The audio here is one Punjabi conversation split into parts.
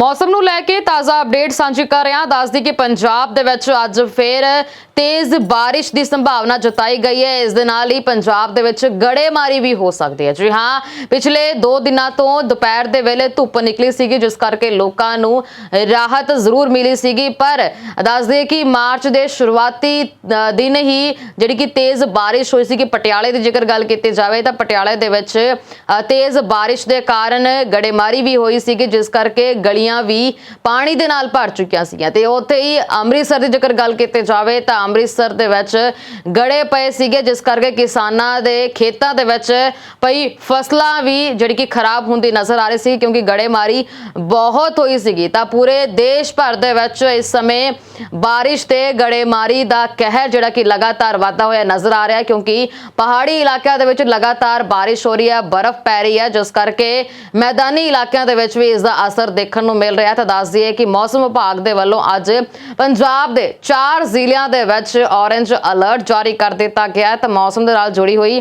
ਮੌਸਮ ਨੂੰ ਲੈ ਕੇ ਤਾਜ਼ਾ ਅਪਡੇਟ ਸਾਂਝੀ ਕਰ ਰਿਹਾ ਦੱਸਦੀ ਕਿ ਪੰਜਾਬ ਦੇ ਵਿੱਚ ਅੱਜ ਫੇਰ ਤੇਜ਼ ਬਾਰਿਸ਼ ਦੀ ਸੰਭਾਵਨਾ ਜਤਾਈ ਗਈ ਹੈ। ਇਸ ਦੇ ਨਾਲ ਹੀ ਪੰਜਾਬ ਦੇ ਵਿੱਚ ਗੜੇਮਾਰੀ ਵੀ ਹੋ ਸਕਦੀ ਹੈ। ਜੀ ਹਾਂ, ਪਿਛਲੇ 2 ਦਿਨਾਂ ਤੋਂ ਦੁਪਹਿਰ ਦੇ ਵੇਲੇ ਧੁੱਪ ਨਿਕਲੀ ਸੀਗੀ, ਜਿਸ ਕਰਕੇ ਲੋਕਾਂ ਨੂੰ ਰਾਹਤ ਜ਼ਰੂਰ ਮਿਲੀ ਸੀਗੀ। ਪਰ ਦੱਸ ਕਿ ਮਾਰਚ ਦੇ ਸ਼ੁਰੂਆਤੀ ਦਿਨ ਹੀ ਜਿਹੜੀ ਕਿ ਤੇਜ਼ ਬਾਰਿਸ਼ ਹੋਈ ਸੀ ਕਿ ਪਟਿਆਲੇ ਦੀ ਜੇਕਰ ਗੱਲ ਕੀਤੀ ਜਾਵੇ ਤਾਂ ਪਟਿਆਲੇ ਦੇ ਵਿੱਚ ਤੇਜ਼ ਬਾਰਿਸ਼ ਦੇ ਕਾਰਨ ਗੜੇਮਾਰੀ ਵੀ ਹੋਈ ਸੀਗੀ, ਜਿਸ ਕਰਕੇ ਗਲੀ ਗਲੀਆਂ ਵੀ ਪਾਣੀ ਦੇ ਨਾਲ ਭਰ ਚੁੱਕੀਆਂ ਸੀਗੀਆਂ ਤੇ ਉੱਥੇ ਹੀ ਅੰਮ੍ਰਿਤਸਰ ਦੀ ਜੇਕਰ ਗੱਲ ਕੀਤੀ ਜਾਵੇ ਤਾਂ ਅੰਮ੍ਰਿਤਸਰ ਦੇ ਵਿੱਚ ਗੜੇ ਪਏ ਸੀਗੇ, ਜਿਸ ਕਰਕੇ ਕਿਸਾਨਾਂ ਦੇ ਖੇਤਾਂ ਦੇ ਵਿੱਚ ਪਈ ਫਸਲਾਂ ਵੀ ਜਿਹੜੀ ਕਿ ਖਰਾਬ ਹੁੰਦੀ ਨਜ਼ਰ ਆ ਰਹੀ ਸੀ ਕਿਉਂਕਿ ਗੜੇਮਾਰੀ ਬਹੁਤ ਹੋਈ ਸੀਗੀ। ਤਾਂ ਪੂਰੇ ਦੇਸ਼ ਭਰ ਦੇ ਵਿੱਚ ਇਸ ਸਮੇਂ ਬਾਰਿਸ਼ ਤੇ ਗੜੇਮਾਰੀ ਦਾ ਕਹਿਰ ਜਿਹੜਾ ਕਿ ਲਗਾਤਾਰ ਵਾਧਾ ਹੋਇਆ ਨਜ਼ਰ ਆ ਰਿਹਾ ਕਿਉਂਕਿ ਪਹਾੜੀ ਇਲਾਕਿਆਂ ਦੇ ਵਿੱਚ ਲਗਾਤਾਰ ਬਾਰਿਸ਼ ਹੋ ਰਹੀ ਹੈ, ਬਰਫ਼ ਪੈ ਰਹੀ ਹੈ, ਜਿਸ ਕਰਕੇ ਮੈਦਾਨੀ ਇਲਾਕਿਆਂ ਦੇ ਵਿੱਚ ਵੀ ਇਸ ਦਾ ਅਸਰ ਦੇਖਣ ਨੂੰ ਮਿਲ ਰਿਹਾ ਤਾਂ ਦੱਸ ਦਈਏ ਕਿ ਮੌਸਮ ਵਿਭਾਗ ਦੇ ਵੱਲੋਂ ਅੱਜ ਪੰਜਾਬ ਦੇ ਚਾਰ ਜ਼ਿਲ੍ਹਿਆਂ ਦੇ ਵਿੱਚ ਔਰੇਂਜ ਅਲਰਟ ਜਾਰੀ ਕਰ ਦਿੱਤਾ ਗਿਆ ਹੈ। ਤਾਂ ਮੌਸਮ ਦੇ ਨਾਲ ਜੁੜੀ ਹੋਈ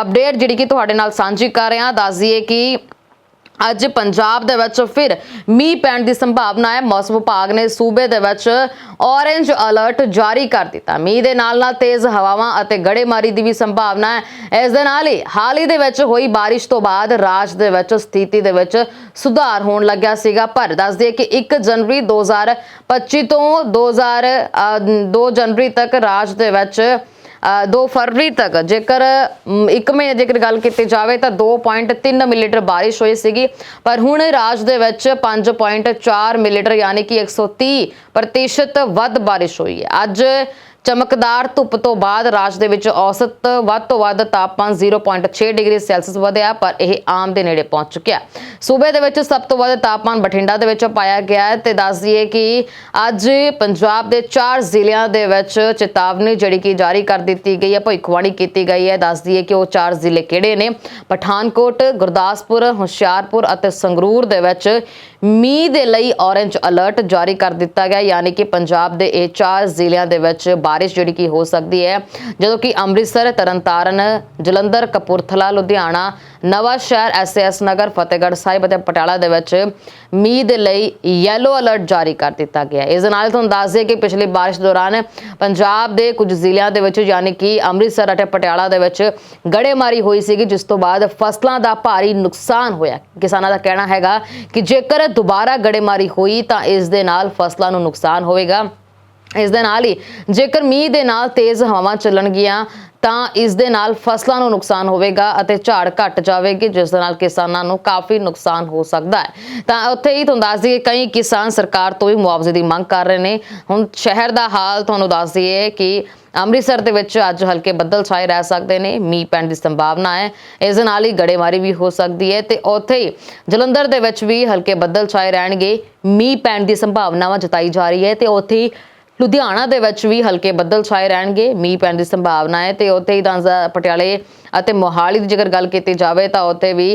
ਅਪਡੇਟ ਜਿਹੜੀ ਕਿ ਤੁਹਾਡੇ ਨਾਲ ਸਾਂਝੀ ਕਰ ਰਹੇ ਹਾਂ ਦੱਸ ਦਈਏ ਕਿ ਅੱਜ ਪੰਜਾਬ ਦੇ ਵਿੱਚ ਫਿਰ ਮੀਂਹ ਪੈਣ ਦੀ ਸੰਭਾਵਨਾ ਹੈ। ਮੌਸਮ ਵਿਭਾਗ ਨੇ ਸੂਬੇ ਦੇ ਵਿੱਚ ਔਰੇਂਜ ਅਲਰਟ ਜਾਰੀ ਕਰ ਦਿੱਤਾ। ਮੀਂਹ ਦੇ ਨਾਲ ਨਾਲ ਤੇਜ਼ ਹਵਾਵਾਂ ਅਤੇ ਗੜੇਮਾਰੀ ਦੀ ਵੀ ਸੰਭਾਵਨਾ ਹੈ। ਇਸ ਦੇ ਨਾਲ ਹੀ ਹਾਲ ਹੀ ਦੇ ਵਿੱਚ ਹੋਈ ਬਾਰਿਸ਼ ਤੋਂ ਬਾਅਦ ਰਾਜ ਦੇ ਵਿੱਚ ਸਥਿਤੀ ਦੇ ਵਿੱਚ ਸੁਧਾਰ ਹੋਣ ਲੱਗਿਆ ਸੀਗਾ। ਪਰ ਦੱਸ ਦਈਏ ਕਿ 1 ਜਨਵਰੀ 2025 ਤੋਂ 2000 ਅ, 2 ਜਨਵਰੀ ਤੱਕ ਰਾਜ ਦੇ ਵਿੱਚ 2 ਫਰਵਰੀ ਤੱਕ। ਜੇਕਰ ਇੱਕ ਮਹੀਨੇ ਜੇਕਰ ਗੱਲ ਕੀਤੀ ਜਾਵੇ ਤਾਂ 2.3 ਮਿਲੀਲੀਟਰ ਬਾਰਿਸ਼ ਹੋਈ ਸੀਗੀ। ਪਰ ਹੁਣ ਰਾਜ ਦੇ ਵਿੱਚ 5.4 ਮਿਲੀਲੀਟਰ, ਯਾਨੀ ਕਿ 130 ਪ੍ਰਤੀਸ਼ਤ ਵੱਧ ਬਾਰਿਸ਼ ਹੋਈ ਹੈ। ਅੱਜ ਚਮਕਦਾਰ ਧੁੱਪ ਤੋਂ ਬਾਅਦ ਰਾਜ ਦੇ ਵਿੱਚ ਔਸਤ ਵੱਧ ਤੋਂ ਵੱਧ ਤਾਪਮਾਨ 0.6 ਡਿਗਰੀ ਸੈਲਸੀਅਸ ਵਧਿਆ, ਪਰ ਇਹ ਆਮ ਦੇ ਨੇੜੇ ਪਹੁੰਚ ਚੁੱਕਿਆ। ਸੂਬੇ ਦੇ ਵਿੱਚ ਸਭ ਤੋਂ ਵੱਧ ਤਾਪਮਾਨ ਬਠਿੰਡਾ ਦੇ ਵਿੱਚ ਪਾਇਆ ਗਿਆ ਹੈ ਤੇ ਦੱਸ ਦਈਏ ਕਿ ਅੱਜ ਪੰਜਾਬ ਦੇ 4 ਜ਼ਿਲ੍ਹਿਆਂ ਦੇ ਵਿੱਚ ਚੇਤਾਵਨੀ ਜਿਹੜੀ ਕਿ ਜਾਰੀ ਕਰ ਦਿੱਤੀ ਗਈ ਹੈ, ਭਵਿੱਖਬਾਣੀ ਕੀਤੀ ਗਈ ਹੈ। ਦੱਸ ਦਈਏ ਕਿ ਉਹ 4 ਜ਼ਿਲ੍ਹੇ ਕਿਹੜੇ ਨੇ? ਪਠਾਨਕੋਟ, ਗੁਰਦਾਸਪੁਰ, ਹੁਸ਼ਿਆਰਪੁਰ ਅਤੇ ਸੰਗਰੂਰ ਦੇ ਵਿੱਚ ਮੀਂਹ ਦੇ ਲਈ ਔਰੇਂਜ ਅਲਰਟ ਜਾਰੀ ਕਰ ਦਿੱਤਾ ਗਿਆ, ਯਾਨੀ ਕਿ ਪੰਜਾਬ ਦੇ ਇਹ ਚਾਰ ਜ਼ਿਲ੍ਹਿਆਂ ਦੇ ਵਿੱਚ ਬਾਰਿਸ਼ ਜਿਹੜੀ ਕਿ ਹੋ ਸਕਦੀ ਹੈ। ਜਦੋਂ ਕਿ ਅੰਮ੍ਰਿਤਸਰ, ਤਰਨਤਾਰਨ, ਜਲੰਧਰ, ਕਪੂਰਥਲਾ, ਲੁਧਿਆਣਾ ਨਵਾਂ ਸ਼ਹਿਰ ਐਸਐਸ ਨਗਰ ਫਤਿਹਗੜ੍ਹ ਸਾਹਿਬ ਅਤੇ ਪਟਿਆਲਾ ਦੇ ਵਿੱਚ ਮੀਂਹ ਦੇ ਲਈ ਯੈਲੋ ਅਲਰਟ ਜਾਰੀ ਕਰ ਦਿੱਤਾ ਗਿਆ ਇਸ ਦੇ ਨਾਲ ਤੁਹਾਨੂੰ ਦੱਸ ਦਈਏ ਕਿ ਪਿਛਲੀ ਬਾਰਿਸ਼ ਦੌਰਾਨ ਪੰਜਾਬ ਦੇ ਕੁਝ ਜ਼ਿਲ੍ਹਿਆਂ ਦੇ ਵਿੱਚ ਯਾਨੀ ਕਿ ਅੰਮ੍ਰਿਤਸਰ ਅਤੇ ਪਟਿਆਲਾ ਦੇ ਵਿੱਚ ਗੜੇਮਾਰੀ ਹੋਈ ਸੀਗੀ, ਜਿਸ ਤੋਂ ਬਾਅਦ ਫਸਲਾਂ ਦਾ ਭਾਰੀ ਨੁਕਸਾਨ ਹੋਇਆ ਕਿਸਾਨਾਂ ਦਾ ਕਹਿਣਾ ਹੈਗਾ ਕਿ ਜੇਕਰ ਦੁਬਾਰਾ ਗੜੇਮਾਰੀ ਹੋਈ ਤਾਂ ਇਸ ਦੇ ਨਾਲ ਫਸਲਾਂ ਨੂੰ ਨੁਕਸਾਨ ਹੋਵੇਗਾ। ਇਸ ਦੇ ਨਾਲ ਹੀ ਜੇਕਰ ਮੀਂਹ ਦੇ ਨਾਲ ਤੇਜ਼ ਹਵਾਵਾਂ ਚੱਲਣਗੀਆਂ ਤਾਂ ਇਸ ਦੇ ਨਾਲ ਫਸਲਾਂ ਨੂੰ ਨੁਕਸਾਨ ਹੋਵੇਗਾ ਅਤੇ ਝਾੜ ਘਟ ਜਾਵੇਗੀ, ਜਿਸ ਦੇ ਨਾਲ ਕਿਸਾਨਾਂ ਨੂੰ ਕਾਫੀ ਨੁਕਸਾਨ ਹੋ ਸਕਦਾ ਹੈ। ਤਾਂ ਉੱਥੇ ਹੀ ਤੁਹਾਨੂੰ ਦੱਸ ਦਈਏ, ਕਈ ਕਿਸਾਨ ਸਰਕਾਰ ਤੋਂ ਵੀ ਮੁਆਵਜ਼ੇ ਦੀ ਮੰਗ ਕਰ ਰਹੇ ਨੇ। ਹੁਣ ਸ਼ਹਿਰ ਦਾ ਹਾਲ ਤੁਹਾਨੂੰ ਦੱਸ ਦਈਏ ਕਿ ਅੰਮ੍ਰਿਤਸਰ ਦੇ ਵਿੱਚ ਅੱਜ ਹਲਕੇ ਬੱਦਲ ਛਾਏ ਰਹਿ ਸਕਦੇ ਨੇ, ਮੀਂਹ ਪੈਣ ਦੀ ਸੰਭਾਵਨਾ ਹੈ। ਇਸ ਦੇ ਨਾਲ ਹੀ ਗੜੇਮਾਰੀ ਵੀ ਹੋ ਸਕਦੀ ਹੈ ਤੇ ਉੱਥੇ ਹੀ ਜਲੰਧਰ ਦੇ ਵਿੱਚ ਵੀ ਹਲਕੇ ਬੱਦਲ ਛਾਏ ਰਹਿਣਗੇ। ਮੀਂਹ ਪੈਣ ਦੀ ਸੰਭਾਵਨਾਵਾਂ ਜਤਾਈ ਜਾ ਰਹੀ ਹੈ ਤੇ ਉੱਥੇ ਹੀ ਲੁਧਿਆਣਾ ਦੇ ਵਿੱਚ ਵੀ ਹਲਕੇ ਬੱਦਲ ਛਾਏ ਰਹਿਣਗੇ, ਮੀਂਹ ਪੈਣ ਦੀ ਸੰਭਾਵਨਾ ਹੈ ਤੇ ਉੱਥੇ ਹੀ ਤਾਂ ਪਟਿਆਲੇ ਅਤੇ ਮੋਹਾਲੀ ਦੀ ਜੇਕਰ ਗੱਲ ਕੀਤੀ ਜਾਵੇ ਤਾਂ ਉੱਥੇ ਵੀ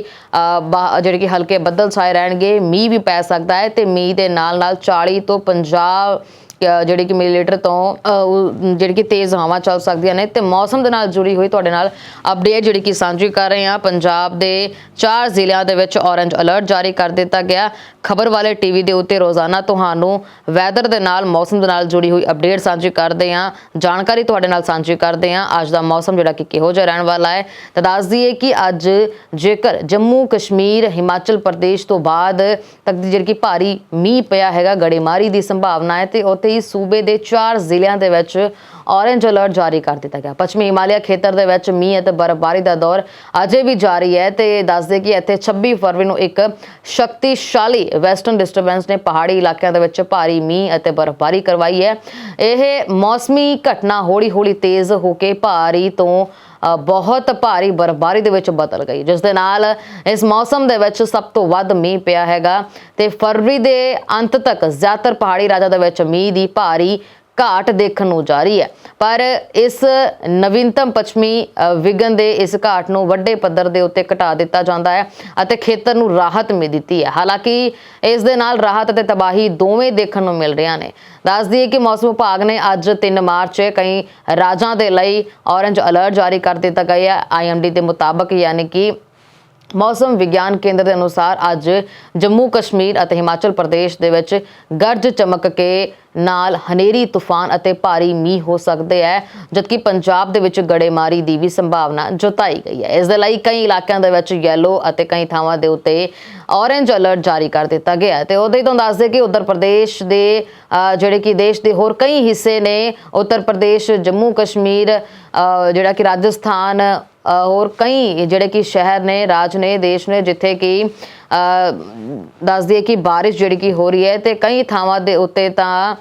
ਜਿਹੜੇ ਕਿ ਹਲਕੇ ਬੱਦਲ ਛਾਏ ਰਹਿਣਗੇ, ਮੀਂਹ ਵੀ ਪੈ ਸਕਦਾ ਹੈ ਤੇ ਮੀਂਹ ਦੇ ਨਾਲ ਨਾਲ 40 ਤੋਂ 50 ਜਿਹੜੀ ਕਿ ਮਿਲੀਲੀਟਰ ਤੋਂ ਅ, ਜਿਹੜੀ ਕਿ ਤੇਜ਼ ਹਵਾਵਾਂ ਚੱਲ ਸਕਦੀਆਂ ਨੇ ਤੇ ਮੌਸਮ ਦੇ ਨਾਲ ਜੁੜੀ ਹੋਈ ਤੁਹਾਡੇ ਨਾਲ ਅਪਡੇਟ ਜਿਹੜੀ ਕਿ ਸਾਂਝੀ ਕਰ ਰਹੇ ਹਾਂ। ਪੰਜਾਬ ਦੇ ਚਾਰ ਜ਼ਿਲ੍ਹਿਆਂ ਦੇ ਵਿੱਚ ਔਰੇਂਜ ਅਲਰਟ ਜਾਰੀ ਕਰ ਦਿੱਤਾ ਗਿਆ। ਖਬਰ ਵਾਲੇ ਟੀਵੀ ਦੇ ਉੱਤੇ ਰੋਜ਼ਾਨਾ ਤੁਹਾਨੂੰ ਵੈਦਰ ਦੇ ਨਾਲ ਮੌਸਮ ਦੇ ਨਾਲ ਜੁੜੀ ਹੋਈ ਅਪਡੇਟ ਸਾਂਝੀ ਕਰਦੇ ਹਾਂ। ਜਾਣਕਾਰੀ ਤੁਹਾਡੇ ਨਾਲ ਸਾਂਝੀ ਕਰਦੇ ਹਾਂ। ਅੱਜ ਦਾ ਮੌਸਮ ਜਿਹੜਾ ਕਿ ਕਿਹੋ ਜਿਹਾ ਰਹਿਣ ਵਾਲਾ ਹੈ। ਤਾਂ ਦੱਸ ਦਈਏ ਕਿ ਅੱਜ ਜੇਕਰ ਜੰਮੂ ਕਸ਼ਮੀਰ ਹਿਮਾਚਲ ਪ੍ਰਦੇਸ਼ ਤੋਂ ਬਾਅਦ ਤੱਕ ਜਿਹੜੀ ਕਿ ਭਾਰੀ ਮੀਂਹ ਪਿਆ ਹੈਗਾ ਗੜੇਮਾਰੀ ਦੀ ਸੰਭਾਵਨਾ ਹੈ ਤੇ ਉੱਥੇ ਹੀ ਸੂਬੇ ਦੇ ਚਾਰ ਜ਼ਿਲ੍ਹਿਆਂ ਦੇ ਵਿੱਚ ਔਰੇਂਜ ਅਲਰਟ ਜਾਰੀ ਕਰ ਦਿੱਤਾ ਗਿਆ। ਪੱਛਮੀ ਹਿਮਾਲਿਆ ਖੇਤਰ ਦੇ ਵਿੱਚ ਮੀਂਹ ਅਤੇ ਬਰਫ਼ਬਾਰੀ ਦਾ ਦੌਰ ਅਜੇ ਵੀ ਜਾਰੀ ਹੈ ਤੇ ਦੱਸਦੇ ਕਿ ਇੱਥੇ 26 ਫਰਵਰੀ ਨੂੰ ਇੱਕ ਸ਼ਕਤੀਸ਼ਾਲੀ ਵੈਸਟਰਨ ਡਿਸਟਰਬੈਂਸ ਨੇ ਪਹਾੜੀ ਇਲਾਕਿਆਂ ਦੇ ਵਿੱਚ ਭਾਰੀ ਮੀਂਹ ਅਤੇ ਬਰਫ਼ਬਾਰੀ ਕਰਵਾਈ ਹੈ। ਇਹ ਮੌਸਮੀ ਘਟਨਾ ਹੌਲੀ-ਹੌਲੀ ਤੇਜ਼ ਹੋ ਕੇ ਭਾਰੀ ਤੋਂ ਬਹੁਤ ਭਾਰੀ ਬਰਫ਼ਬਾਰੀ ਦੇ ਵਿੱਚ ਬਦਲ ਗਈ। ਜਿਸ ਦੇ ਨਾਲ ਇਸ ਮੌਸਮ ਦੇ ਵਿੱਚ ਸਭ ਤੋਂ ਵੱਧ ਮੀਂਹ ਪਿਆ ਹੈਗਾ ਤੇ ਫਰਵਰੀ ਦੇ ਅੰਤ ਤੱਕ ਜ਼ਿਆਦਾਤਰ ਪਹਾੜੀ ਰਾਜਾਂ ਦੇ ਵਿੱਚ ਮੀਂਹ ਦੀ ਭਾਰੀ ਘਾਟ ਦੇਖਣ ਨੂੰ ਜਾ ਰਹੀ ਹੈ। ਪਰ ਇਸ ਨਵੀਨਤਮ ਪੱਛਮੀ ਅ, ਵਿਗਨ ਦੇ ਇਸ ਘਾਟ ਨੂੰ ਵੱਡੇ ਪੱਧਰ ਦੇ ਉੱਤੇ ਘਟਾ ਦਿੱਤਾ ਜਾਂਦਾ ਹੈ ਅਤੇ ਖੇਤਰ ਨੂੰ ਰਾਹਤ ਮਿਲ ਦਿੱਤੀ ਹੈ। ਹਾਲਾਂਕਿ ਇਸ ਦੇ ਨਾਲ ਰਾਹਤ ਅਤੇ ਤਬਾਹੀ ਦੋਵੇਂ ਦੇਖਣ ਨੂੰ ਮਿਲ ਰਹੀਆਂ ਨੇ। ਦੱਸ ਦਈਏ ਕਿ ਮੌਸਮ ਵਿਭਾਗ ਨੇ ਅੱਜ 3 ਮਾਰਚ ਕਈ ਰਾਜਾਂ ਦੇ ਲਈ ਔਰੇਂਜ ਅਲਰਟ ਜਾਰੀ ਕਰ ਦਿੱਤਾ ਗਿਆ ਹੈ। ਆਈਐਮਡੀ ਦੇ ਮੁਤਾਬਕ ਯਾਨੀ ਕਿ ਮੌਸਮ ਵਿਗਿਆਨ ਕੇਂਦਰ ਦੇ ਅਨੁਸਾਰ ਅੱਜ ਜੰਮੂ ਕਸ਼ਮੀਰ ਅਤੇ ਹਿਮਾਚਲ ਪ੍ਰਦੇਸ਼ ਦੇ ਵਿੱਚ ਗਰਜ ਚਮਕ ਕੇ ਨਾਲ ਹਨੇਰੀ, ਤੂਫਾਨ ਅਤੇ ਭਾਰੀ ਮੀਂਹ ਹੋ ਸਕਦੇ ਹੈ, ਜਦਕਿ ਪੰਜਾਬ ਦੇ ਵਿੱਚ ਗੜੇਮਾਰੀ ਦੀ ਵੀ ਸੰਭਾਵਨਾ ਜਤਾਈ ਗਈ ਹੈ। ਇਸ ਦੇ ਲਈ ਕਈ ਇਲਾਕਿਆਂ ਦੇ ਵਿੱਚ ਯੈਲੋ ਅਤੇ ਕਈ ਥਾਵਾਂ ਦੇ ਉੱਤੇ ਔਰੇਂਜ ਅਲਰਟ ਜਾਰੀ ਕਰ ਦਿੱਤਾ ਗਿਆ ਹੈ। ਤੇ ਉਹਦੇ ਹੀ ਤੁਹਾਨੂੰ ਦੱਸ ਕਿ ਉੱਤਰ ਪ੍ਰਦੇਸ਼ ਦੇ ਜਿਹੜੇ ਕਿ ਦੇਸ਼ ਦੇ ਹੋਰ ਕਈ ਹਿੱਸੇ ਨੇ, ਉੱਤਰ ਪ੍ਰਦੇਸ਼, ਜੰਮੂ ਕਸ਼ਮੀਰ ਜਿਹੜਾ ਕਿ ਰਾਜਸਥਾਨ ਹੋਰ ਕਈ ਜਿਹੜੇ ਕਿ ਸ਼ਹਿਰ ਨੇ ਰਾਜ ਨੇ ਦੇਸ਼ ਨੇ ਜਿੱਥੇ ਕਿ ਅ, ਦੱਸ ਦਈਏ ਕਿ ਬਾਰਿਸ਼ ਜਿਹੜੀ ਕਿ ਹੋ ਰਹੀ ਹੈ ਤੇ ਕਈ ਥਾਵਾਂ ਦੇ ਉੱਤੇ ਤਾਂ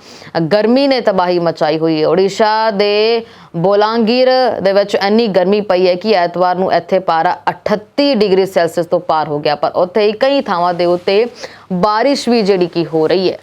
ਗਰਮੀ ਨੇ ਤਬਾਹੀ ਮਚਾਈ ਹੋਈ ਹੈ। ਓਡੀਸ਼ਾ ਦੇ ਬੋਲਾਂਗੀਰ ਦੇ ਵਿੱਚ ਇੰਨੀ ਗਰਮੀ ਪਈ ਹੈ ਕਿ ਐਤਵਾਰ ਨੂੰ ਇੱਥੇ ਪਾਰਾ 38 ਡਿਗਰੀ ਸੈਲਸੀਅਸ ਤੋਂ ਪਾਰ ਹੋ ਗਿਆ। ਪਰ ਉੱਥੇ ਹੀ ਕਈ ਥਾਵਾਂ ਦੇ ਉੱਤੇ ਬਾਰਿਸ਼ ਵੀ ਜਿਹੜੀ ਕਿ ਹੋ ਰਹੀ ਹੈ।